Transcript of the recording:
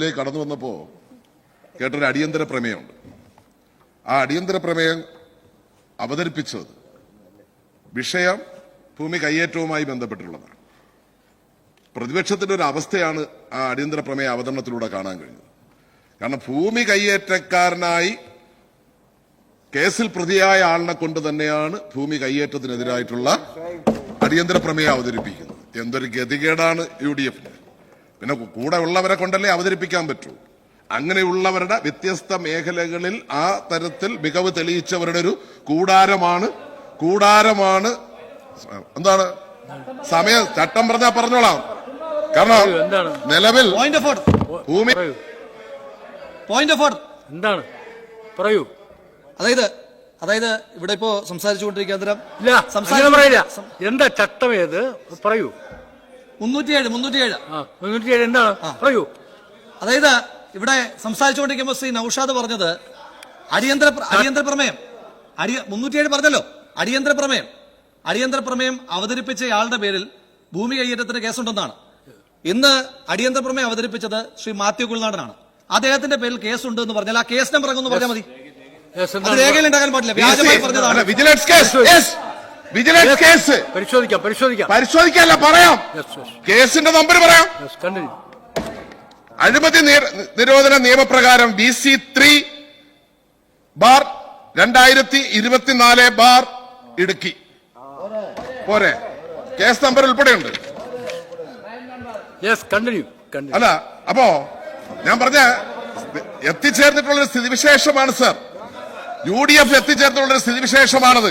ലേക്ക് കടന്നു വന്നപ്പോ കേട്ടൊരു അടിയന്തര പ്രമേയമുണ്ട്. ആ അടിയന്തര പ്രമേയം അവതരിപ്പിച്ചത് വിഷയം ഭൂമി കയ്യേറ്റവുമായി ബന്ധപ്പെട്ടുള്ളതാണ് പ്രതിപക്ഷത്തിന്റെ ഒരു അവസ്ഥയാണ് ആ അടിയന്തര പ്രമേയ അവതരണത്തിലൂടെ കാണാൻ കഴിഞ്ഞത്. കാരണം ഭൂമി കയ്യേറ്റക്കാരനായി കേസിൽ പ്രതിയായ ആളിനെ കൊണ്ട് തന്നെയാണ് ഭൂമി കയ്യേറ്റത്തിനെതിരായിട്ടുള്ള അടിയന്തര പ്രമേയം അവതരിപ്പിക്കുന്നത്. എന്തൊരു ഗതികേടാണ് യു ഡി എഫിന് പിന്നെ കൂടെ ഉള്ളവരെ കൊണ്ടല്ലേ അവതരിപ്പിക്കാൻ പറ്റൂ. അങ്ങനെയുള്ളവരുടെ വ്യത്യസ്ത മേഖലകളിൽ ആ തരത്തിൽ മികവ് തെളിയിച്ചവരുടെ ഒരു കൂടാരമാണ്. കൂടാരമാണ് എന്താണ്? സമയ ചട്ടം പറഞ്ഞാ പറഞ്ഞോളാം. കാരണം എന്താണ്? നിലവിൽ പോയിന്റ് ഓഫ് ഓർഡർ ഭൂമി പോയിന്റ് ഓഫ് ഓർഡർ എന്താണ്? പറയൂ. അതായത് അതായത് ഇവിടെ ഇപ്പോ സംസാരിച്ചുകൊണ്ടിരിക്കുന്ന എന്താ ചട്ടം ഏത്? പറയൂ. മുന്നൂറ്റിയേഴ് മുന്നൂറ്റിയേഴ്. ആ മുന്നൂറ്റി ഏഴ് എന്താണ് പറയൂ. അതായത് ഇവിടെ സംസാരിച്ചുകൊണ്ടിരിക്കുമ്പോൾ ശ്രീ നൌഷാദ് പറഞ്ഞത് അടിയന്തര അടിയന്തര പ്രമേയം. അടി മുന്നൂറ്റിയേഴ് പറഞ്ഞല്ലോ. അടിയന്തര പ്രമേയം. അടിയന്തര പ്രമേയം അവതരിപ്പിച്ച അവതരിപ്പിച്ചയാളുടെ പേരിൽ ഭൂമി കയ്യേറ്റത്തിന് കേസുണ്ടെന്നാണ്. ഇന്ന് അടിയന്തര പ്രമേയം അവതരിപ്പിച്ചത് ശ്രീ മാത്യു കുൽനാടനാണ്. അദ്ദേഹത്തിന്റെ പേരിൽ കേസുണ്ട് എന്ന് പറഞ്ഞാൽ ആ കേസ് നമ്പർ അങ്ങ് പറഞ്ഞാൽ മതി. അത് രേഖയിൽ ഉണ്ടാകാൻ പാടില്ല. വ്യാജമായി പറഞ്ഞതാണ്. Vigilance case. വിജിലൻസ് കേസ് പരിശോധിക്കാം പരിശോധിക്കാം. പരിശോധിക്കല്ല പറയാം. കേസിന്റെ നമ്പർ പറയാം. അഴിമതി നിരോധന നിയമപ്രകാരം ബി സി ത്രീ ബാർ രണ്ടായിരത്തി ഇരുപത്തിനാല് ബാർ ഇടുക്കി. പോരെ. കേസ് നമ്പർ ഉൾപ്പെടെയുണ്ട്. അല്ല അപ്പോ ഞാൻ പറഞ്ഞ എത്തിച്ചേർന്നിട്ടുള്ള ഒരു സ്ഥിതിവിശേഷമാണ് സർ യു ഡി എഫ് എത്തിച്ചേർന്നിട്ടുള്ള ഒരു സ്ഥിതിവിശേഷമാണത്